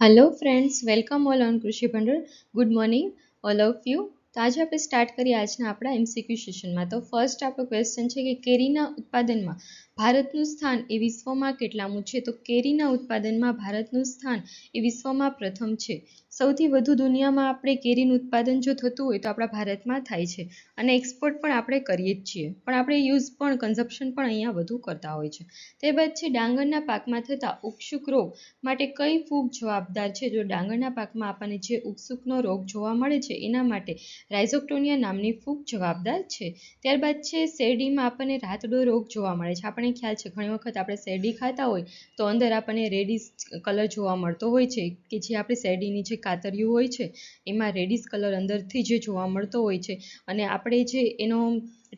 hello friends welcome all on krushi bundle good morning all of you. તો આજે આપણે start કરીએ આજના આપણા એમસીક્યુ સેશનમાં તો ફર્સ્ટ આપણો ક્વેશ્ચન છે કે કેરીના ઉત્પાદનમાં ભારતનું સ્થાન એ વિશ્વમાં કેટલામું છે? તો કેરીના ઉત્પાદનમાં ભારતનું સ્થાન એ વિશ્વમાં પ્રથમ છે. સૌથી વધુ દુનિયામાં આપણે કેરીનું ઉત્પાદન જો થતું હોય તો આપણા ભારતમાં થાય છે અને એક્સપોર્ટ પણ આપણે કરીએ જ છીએ. પણ આપણે યુઝ પણ કન્ઝપ્શન પણ અહીંયા વધુ કરતા હોય છે. તે બાદ છે ડાંગરના પાકમાં થતા ઉક્ષુક રોગ માટે કઈ ફૂગ જવાબદાર છે? જો ડાંગરના પાકમાં આપણને જે ઉક્ષુકનો રોગ જોવા મળે છે, એના માટે રાઇઝોક્ટોનિયા નામની ફૂગ જવાબદાર છે. ત્યારબાદ છે, શેરડીમાં આપણને રાતડો રોગ જોવા મળે છે. આપણને ખ્યાલ છે, ઘણી વખત આપણે શેરડી ખાતા હોય તો અંદર આપણને રેડિસ કલર જોવા મળતો હોય છે. કે જે આપણી શેરડીની જે કાતરિયું હોય છે, એમાં રેડિસ કલર અંદરથી જે જોવા મળતો હોય છે. અને આપણે જે એનો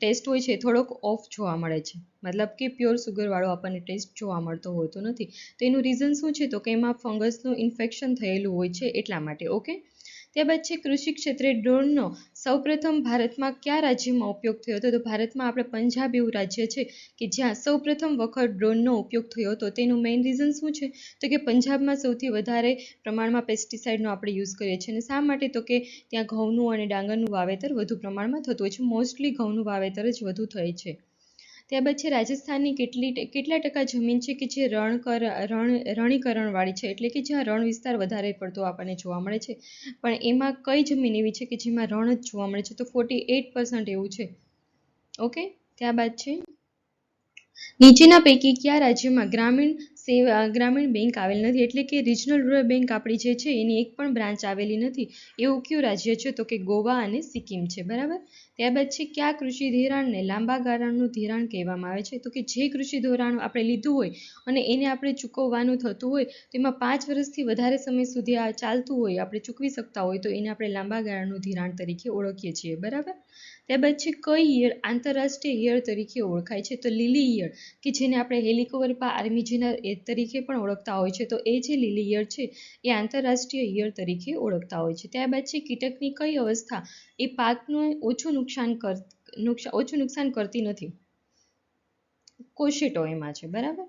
ટેસ્ટ હોય છે થોડોક ઓફ જોવા મળે છે. મતલબ કે પ્યોર સુગરવાળો આપણને ટેસ્ટ જોવા મળતો હોતો નથી. તો એનું રીઝન શું છે? તો કે એમાં ફંગસનું ઇન્ફેક્શન થયેલું હોય છે એટલા માટે, ઓકે? ત્યારબાદ છે કૃષિ ક્ષેત્રે ડ્રોનનો સૌપ્રથમ ભારતમાં કયા રાજ્યમાં ઉપયોગ થયો હતો? તો ભારતમાં આપણે પંજાબ એવું રાજ્ય છે કે જ્યાં સૌપ્રથમ વખત ડ્રોનનો ઉપયોગ થયો હતો. તેનું મેઇન રીઝન શું છે? તો કે પંજાબમાં સૌથી વધારે પ્રમાણમાં પેસ્ટિસાઇડનો આપણે યુઝ કરીએ છીએ. અને શા માટે? તો કે ત્યાં ઘઉંનું અને ડાંગરનું વાવેતર વધુ પ્રમાણમાં થતું હોય છે. મોસ્ટલી ઘઉંનું વાવેતર જ વધુ થાય છે. ત્યારબાદ છે, રાજસ્થાનની કેટલી કેટલા ટકા જમીન છે કે જે રણકર, રણ, રણીકરણવાળી છે? એટલે કે જ્યાં રણ વિસ્તાર વધારે પડતો આપણને જોવા મળે છે. પણ એમાં કઈ જમીન એવી છે કે જેમાં રણ જ જોવા મળે છે? તો ફોર્ટી એટ પર્સન્ટ એવું છે. ઓકે? ત્યારબાદ છે, નીચેના પૈકી કયા રાજ્યમાં ગ્રામીણ સેવા ગ્રામીણ બેંક આવેલ નથી એટલે કે રિજનલ રૂરલ બેંક આપણી જે છે એની એક પણ બ્રાન્ચ આવેલી નથી. એવું કયું રાજ્ય છે તો કે ગોવા અને સિક્કિમ છે. બરાબર? ત્યારબાદ છે કયા કૃષિ ધિરાણને લાંબા ગાળાનું ધિરાણ કહેવામાં આવે છે? તો કે જે કૃષિ ધોરણ આપણે લીધું હોય અને એને આપણે ચૂકવવાનું થતું હોય તેમાં પાંચ વર્ષથી વધારે સમય સુધી આ ચાલતું હોય, આપણે ચૂકવી શકતા હોય તો એને આપણે લાંબા ગાળાનું ધિરાણ તરીકે ઓળખીએ છીએ. બરાબર? ત્યારબાદ છે કઈ ઈયળ આંતરરાષ્ટ્રીય ઈયળ તરીકે ઓળખાય છે? તો લીલી ઈયળ કે જેને આપણે હેલિકોવર્પા આર્મીજીના તરીકે પણ ઓળખતા હોય છે. તો એ જે લીલી ઈયળ છે, એ આંતરરાષ્ટ્રીય ઈયળ તરીકે ઓળખતા હોય છે. ત્યારબાદ છે, કીટકની કઈ અવસ્થા? એ પાકનું ઓછું નુકસાન કર નુકસાન ઓછું નુકસાન કરતી નથી. કોશેટો એમાં છે, બરાબર?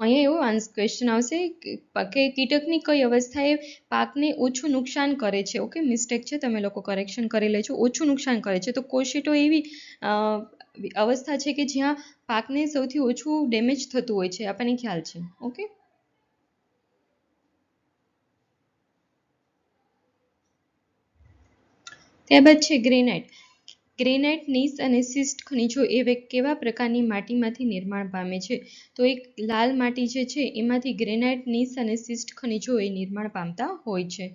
અહીંયા એવો આન્સ ક્વેશ્ચન આવશે કે કીટકની કઈ અવસ્થા એ પાકને ઓછું નુકસાન કરે છે? ઓકે મિસ્ટેક છે. તમે લોકો કરેક્શન કરી લેજો. ઓછું નુકસાન કરે છે. તો કોશેટો એવી અવસ્થા છે કે જ્યાં પાકને સૌથી ઓછું ડેમેજ થતું હોય છે. આપણને ખ્યાલ છે. ઓકે ત્યારબાદ છે ગ્રેનાઇટ ગ્રેનાઇટ નીસ અને સિસ્ટ ખનિજો એ કેવા પ્રકારની માટીમાંથી નિર્માણ પામે છે? તો એક લાલ માટી જે છે, એમાંથી ગ્રેનાઇટ નીસ અને સિસ્ટ ખનિજો એ નિર્માણ પામતા હોય છે.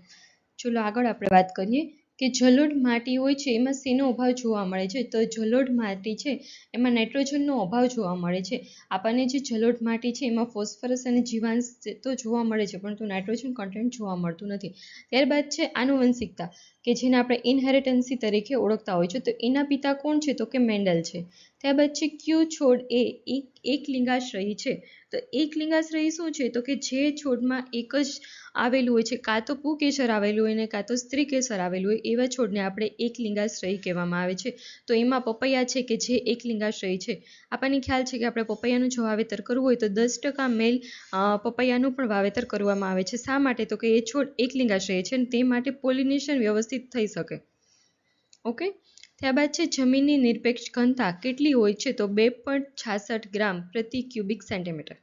ચલો આગળ આપણે વાત કરીએ. કે જલોઢ માટી હોય છે, એમાં શેનો અભાવ જોવા મળે છે? તો જલોઢ માટી છે, એમાં નાઇટ્રોજનનો અભાવ જોવા મળે છે. આપણને જે જલોઢ માટી છે, એમાં ફોસ્ફરસ અને જીવાંશ તો જોવા મળે છે, પરંતુ નાઇટ્રોજન કન્ટેન્ટ જોવા મળતું નથી. ત્યારબાદ છે આનુવંશિકતા, કે જેને આપણે ઇનહેરિટન્સી તરીકે ઓળખતા હોય છે. તો એના પિતા કોણ છે? તો કે મેન્ડલ છે. ત્યારબાદ છે ક્યુ છોડ એ એક લિંગાશ્રયી છે. તો એકલિંગાશ્રય શું છે? તો કે જે છોડમાં એક જ આવેલું હોય છે, કાં તો પુકેસર આવેલું હોય ને કાં તો સ્ત્રી કેસર આવેલું હોય, એવા છોડને આપણે એકલિંગાશ્રય કહેવામાં આવે છે. તો એમાં પપૈયા છે કે જે એકલિંગાશ્રય છે? આપણને ખ્યાલ છે કે આપણે પપૈયાનું જો વાવેતર કરવું હોય તો દસ ટકા મેલ પપૈયાનું પણ વાવેતર કરવામાં આવે છે. શા માટે? તો કે એ છોડ એકલિંગાશ્રય છે અને તે માટે પોલિનેશન વ્યવસ્થિત થઈ શકે. ઓકે? ત્યારબાદ છે, જમીનની નિરપેક્ષ ઘનતા કેટલી હોય છે, તો બે પોઈન્ટ છાસઠ ગ્રામ પ્રતિ ક્યુબિક સેન્ટીમીટર.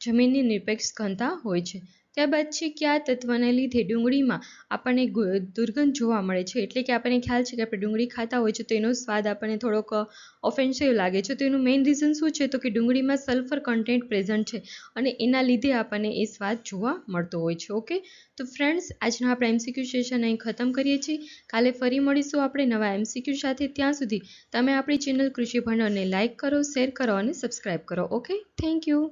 જમીનની નિરપેક્ષ ઘનતા હોય છે. ત્યારબાદ છે કયા તત્વને લીધે ડુંગળીમાં આપણને દુર્ગંધ જોવા મળે છે. એટલે કે આપણને ખ્યાલ છે કે આપણે ડુંગળી ખાતા હોય છે તો એનો સ્વાદ આપણને થોડોક ઓફેન્સિવ લાગે છે. તો એનું મેઇન રીઝન શું છે? તો કે ડુંગળીમાં સલ્ફર કન્ટેન્ટ પ્રેઝન્ટ છે અને એના લીધે આપણને એ સ્વાદ જોવા મળતો હોય છે. ઓકે? તો ફ્રેન્ડ્સ આજનો આપણે એમસીક્યુ સેશન અહીં ખતમ કરીએ છીએ. કાલે ફરી મળીશું આપણે નવા એમસીક્યુ સાથે. ત્યાં સુધી તમે આપણી ચેનલ કૃષિ ભંડોળને લાઇક કરો શેર કરો અને સબસ્ક્રાઈબ કરો. ઓકે? Thank you